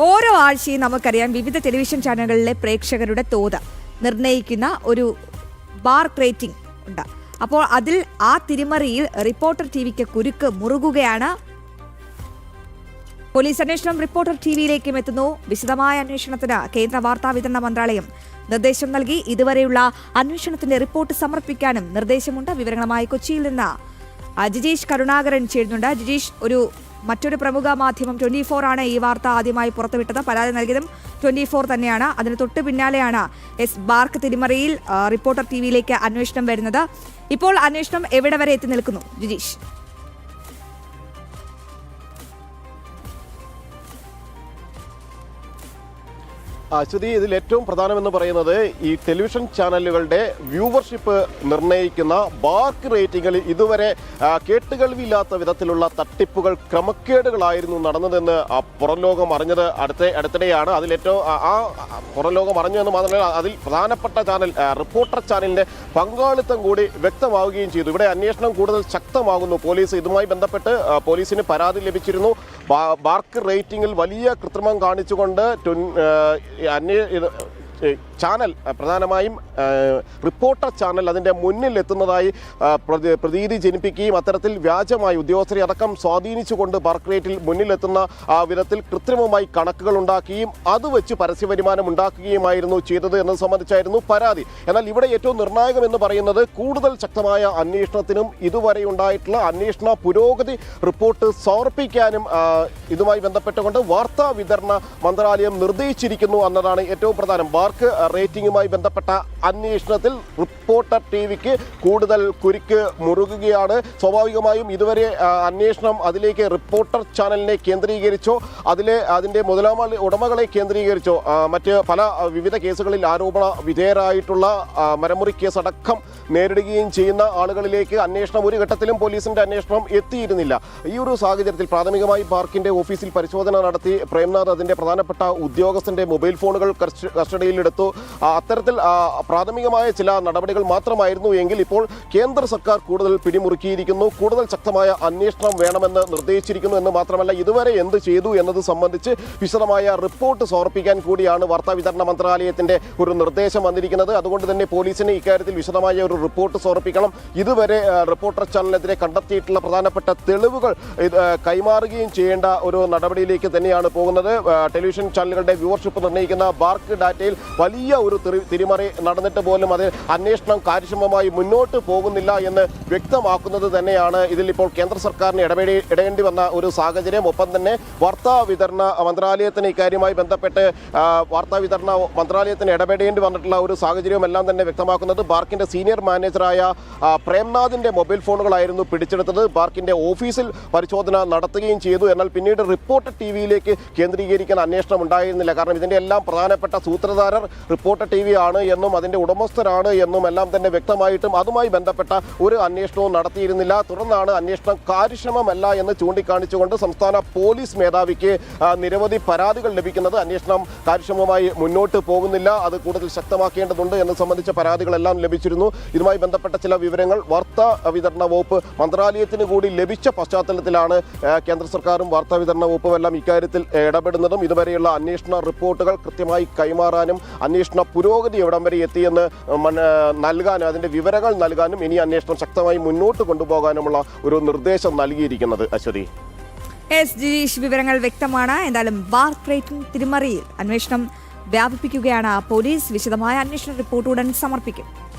ഓരോ ആഴ്ചയും നമുക്കറിയാം വിവിധ ടെലിവിഷൻ ചാനലുകളിലെ പ്രേക്ഷകരുടെ തോത്. നിർണയിക്കുന്ന ഒരു ബാർ ക്രേറ്റിംഗ് ഉണ്ട്. അപ്പോൾ അതിൽ ആ തിരിമറിയിൽ റിപ്പോർട്ടർ ടി വിക്ക് കുരുക്ക് മുറുകുകയാണ്. പോലീസ് അന്വേഷണം റിപ്പോർട്ടർ ടി വിയിലേക്കും എത്തുന്നു. വിശദമായ അന്വേഷണത്തിന് കേന്ദ്ര വാർത്താ വിതരണ മന്ത്രാലയം നിർദ്ദേശം നൽകി. ഇതുവരെയുള്ള അന്വേഷണത്തിന്റെ റിപ്പോർട്ട് സമർപ്പിക്കാനും നിർദ്ദേശമുണ്ട്. വിവരങ്ങളുമായി കൊച്ചിയിൽ നിന്ന് ജിജീഷ് കരുണാകരൻ ചേരുന്നുണ്ട്. ജിജീഷ് ഒരു മറ്റൊരു പ്രമുഖ മാധ്യമം ട്വന്റി ഫോർ ആണ് ഈ വാർത്ത ആദ്യമായി പുറത്തുവിട്ടത്. പരാതി നൽകിയതും ട്വന്റി ഫോർ തന്നെയാണ്. അതിന് തൊട്ട് പിന്നാലെയാണ് എസ് ബാർക്ക് തിരിമറിയിൽ റിപ്പോർട്ടർ ടി വിയിലേക്ക് അന്വേഷണം വരുന്നത്. ഇപ്പോൾ അന്വേഷണം എവിടെ വരെ എത്തി നിൽക്കുന്നു? ജിജീഷ്. അശ്വതി ഇതിൽ ഏറ്റവും പ്രധാനമെന്ന് പറയുന്നത് ഈ ടെലിവിഷൻ ചാനലുകളുടെ വ്യൂവർഷിപ്പ് നിർണയിക്കുന്ന ബാർക്ക് റേറ്റിംഗിൽ ഇതുവരെ കേട്ടുകൾവില്ലാത്ത വിധത്തിലുള്ള തട്ടിപ്പുകൾ ക്രമക്കേടുകളായിരുന്നു നടന്നതെന്ന് ആ, പുറം ലോകം അറിഞ്ഞത്. അടുത്ത അടുത്തിടെയാണ് അതിലേറ്റവും ആ പുറംലോകം അറിഞ്ഞു എന്ന് മാത്രമല്ല അതിൽ പ്രധാനപ്പെട്ട ചാനൽ റിപ്പോർട്ടർ ചാനലിന്റെ പങ്കാളിത്തം കൂടി വ്യക്തമാവുകയും ചെയ്തു. ഇവിടെ അന്വേഷണം കൂടുതൽ ശക്തമാകുന്നു. പോലീസ് ഇതുമായി ബന്ധപ്പെട്ട് പോലീസിന് പരാതി ലഭിച്ചിരുന്നു. ബാർക്ക് റേറ്റിംഗിൽ വലിയ കൃത്രിമം കാണിച്ചുകൊണ്ട് yani e, şey, ചാനൽ പ്രധാനമായും റിപ്പോർട്ടർ ചാനൽ അതിന്റെ മുന്നിൽ എത്തുന്നതായി പ്രതീതി ജനിപ്പിക്കുകയും അത്തരത്തിൽ വ്യാജമായി ഉദ്യോഗസ്ഥരെ അടക്കം സ്വാധീനിച്ചുകൊണ്ട് ബർക്ക് റേറ്റിൽ മുന്നിലെത്തുന്ന ആ വിധത്തിൽ കൃത്രിമമായി കണക്കുകൾ ഉണ്ടാക്കുകയും അത് വെച്ച് പരസ്യ വരുമാനം ഉണ്ടാക്കുകയുമായിരുന്നു ചെയ്തത് എന്നത് സംബന്ധിച്ചായിരുന്നു പരാതി. എന്നാൽ ഇവിടെ ഏറ്റവും നിർണായകം എന്ന് പറയുന്നത് കൂടുതൽ ശക്തമായ അന്വേഷണത്തിനും ഇതുവരെ ഉണ്ടായിട്ടുള്ള അന്വേഷണ പുരോഗതി റിപ്പോർട്ട് സമർപ്പിക്കാനും ഇതുമായി ബന്ധപ്പെട്ടുകൊണ്ട് വാർത്താ വിതരണ മന്ത്രാലയം നിർദ്ദേശിച്ചിരിക്കുന്നു എന്നതാണ് ഏറ്റവും പ്രധാനം. ബാർക്ക് റേറ്റിംഗുമായി ബന്ധപ്പെട്ട അന്വേഷണത്തിൽ റിപ്പോർട്ടർ ടി വിക്ക് കൂടുതൽ കുരുക്ക് മുറുകുകയാണ്. സ്വാഭാവികമായും ഇതുവരെ അന്വേഷണം അതിലേക്ക് റിപ്പോർട്ടർ ചാനലിനെ കേന്ദ്രീകരിച്ചോ അതിലെ അതിന്റെ മുതലാളി ഉടമകളെ കേന്ദ്രീകരിച്ചോ മറ്റ് പല വിവിധ കേസുകളിൽ ആരോപണ വിധേയരായിട്ടുള്ള മരമുറി കേസ് അടക്കം നേരിടുകയും ചെയ്യുന്ന ആളുകളിലേക്ക് അന്വേഷണം ഒരു ഘട്ടത്തിലും പോലീസിന്റെ അന്വേഷണം എത്തിയിരുന്നില്ല. ഈ ഒരു സാഹചര്യത്തിൽ പ്രാഥമികമായി പാർക്കിന്റെ ഓഫീസിൽ പരിശോധന നടത്തി പ്രേംനാഥ് അതിന്റെ പ്രധാനപ്പെട്ട ഉദ്യോഗസ്ഥന്റെ മൊബൈൽ ഫോണുകൾ കസ്റ്റ- കസ്റ്റഡിയിലെടുത്തു. അത്തരത്തിൽ പ്രാഥമികമായ ചില നടപടികൾ മാത്രമായിരുന്നു എങ്കിൽ ഇപ്പോൾ കേന്ദ്ര സർക്കാർ കൂടുതൽ പിടിമുറുക്കിയിരിക്കുന്നു. കൂടുതൽ ശക്തമായ അന്വേഷണം വേണമെന്ന് നിർദ്ദേശിച്ചിരിക്കുന്നു എന്ന് മാത്രമല്ല ഇതുവരെ എന്ത് ചെയ്തു എന്നത് സംബന്ധിച്ച് വിശദമായ റിപ്പോർട്ട് സമർപ്പിക്കാൻ കൂടിയാണ് വാർത്താ വിതരണ മന്ത്രാലയത്തിന്റെ ഒരു നിർദ്ദേശം വന്നിരിക്കുന്നത്. അതുകൊണ്ട് തന്നെ പോലീസിന് ഇക്കാര്യത്തിൽ വിശദമായ ഒരു റിപ്പോർട്ട് സമർപ്പിക്കണം. ഇതുവരെ റിപ്പോർട്ടർ ചാനലിനെതിരെ കണ്ടെത്തിയിട്ടുള്ള പ്രധാനപ്പെട്ട തെളിവുകൾ കൈമാറുകയും ചെയ്യേണ്ട ഒരു നടപടിയിലേക്ക് തന്നെയാണ് പോകുന്നത്. ടെലിവിഷൻ ചാനലുകളുടെ വ്യൂവർഷിപ്പ് നിർണയിക്കുന്ന ബാർക്ക് ഡാറ്റയിൽ വലിയ ഒരു തിരിമറി നടന്നിട്ട് പോലും അത് അന്വേഷണം കാര്യക്ഷമമായി മുന്നോട്ട് പോകുന്നില്ല എന്ന് വ്യക്തമാക്കുന്നത് തന്നെയാണ് ഇതിൽ ഇപ്പോൾ കേന്ദ്ര സർക്കാരിന് ഇടപെടി ഇടേണ്ടി വന്ന ഒരു സാഹചര്യം. ഒപ്പം തന്നെ വാർത്താ വിതരണ മന്ത്രാലയത്തിന് ഇക്കാര്യവുമായി ബന്ധപ്പെട്ട് വാർത്താ വിതരണ മന്ത്രാലയത്തിന് ഇടപെടേണ്ടി വന്നിട്ടുള്ള ഒരു സാഹചര്യവും എല്ലാം തന്നെ വ്യക്തമാക്കുന്നത് ബാർക്കിന്റെ സീനിയർ മാനേജറായ പ്രേംനാഥിന്റെ മൊബൈൽ ഫോണുകളായിരുന്നു പിടിച്ചെടുത്തത്. ബാർക്കിന്റെ ഓഫീസിൽ പരിശോധന നടത്തുകയും ചെയ്തു. എന്നാൽ പിന്നീട് റിപ്പോർട്ട് ടി വിയിലേക്ക് കേന്ദ്രീകരിക്കാൻ അന്വേഷണം ഉണ്ടായിരുന്നില്ല. കാരണം ഇതിന്റെ എല്ലാം പ്രധാനപ്പെട്ട സൂത്രധാരർ റിപ്പോർട്ടർ ടി വി ആണ് എന്നും അതിന്റെ ഉടമസ്ഥരാണ് എന്നും എല്ലാം തന്നെ വ്യക്തമായിട്ടും അതുമായി ബന്ധപ്പെട്ട ഒരു അന്വേഷണവും നടത്തിയിരുന്നില്ല. തുടർന്നാണ് അന്വേഷണം കാര്യക്ഷമമല്ല എന്ന് ചൂണ്ടിക്കാണിച്ചുകൊണ്ട് സംസ്ഥാന പോലീസ് മേധാവിക്ക് നിരവധി പരാതികൾ ലഭിക്കുന്നത് അന്വേഷണം കാര്യക്ഷമമായി മുന്നോട്ട് പോകുന്നില്ല. അത് കൂടുതൽ ശക്തമാക്കേണ്ടതുണ്ട് എന്ന് സംബന്ധിച്ച പരാതികളെല്ലാം ലഭിച്ചിരുന്നു. ഇതുമായി ബന്ധപ്പെട്ട ചില വിവരങ്ങൾ വാർത്താ വിതരണ വകുപ്പ് മന്ത്രാലയത്തിന് കൂടി ലഭിച്ച പശ്ചാത്തലത്തിലാണ് കേന്ദ്ര സർക്കാരും വാർത്താ വിതരണ വകുപ്പും എല്ലാം ഇക്കാര്യത്തിൽ ഇടപെടുന്നതും. ഇതുവരെയുള്ള അന്വേഷണ റിപ്പോർട്ടുകൾ കൃത്യമായി കൈമാറാനും അന്വേഷണ പുരോഗതി എവിടം വരെ എത്തിയെന്ന് നൽകാനും അതിന്റെ വിവരങ്ങൾ നൽകാനും ഇനി അന്വേഷണം ശക്തമായി മുന്നോട്ട് കൊണ്ടുപോകാനുമുള്ള ഒരു നിർദ്ദേശം നൽകിയിരിക്കുന്നത് അശ്വതി. എസ് ജിജീഷ് വിവരങ്ങൾ വ്യക്തമാണ്. എന്തായാലും ബാർ റേറ്റിംഗ് തിരിമറിയിൽ അന്വേഷണം വ്യാപിപ്പിക്കുകയാണ്. പോലീസ് വിശദമായ അന്വേഷണ റിപ്പോർട്ട് ഉടൻ സമർപ്പിക്കും.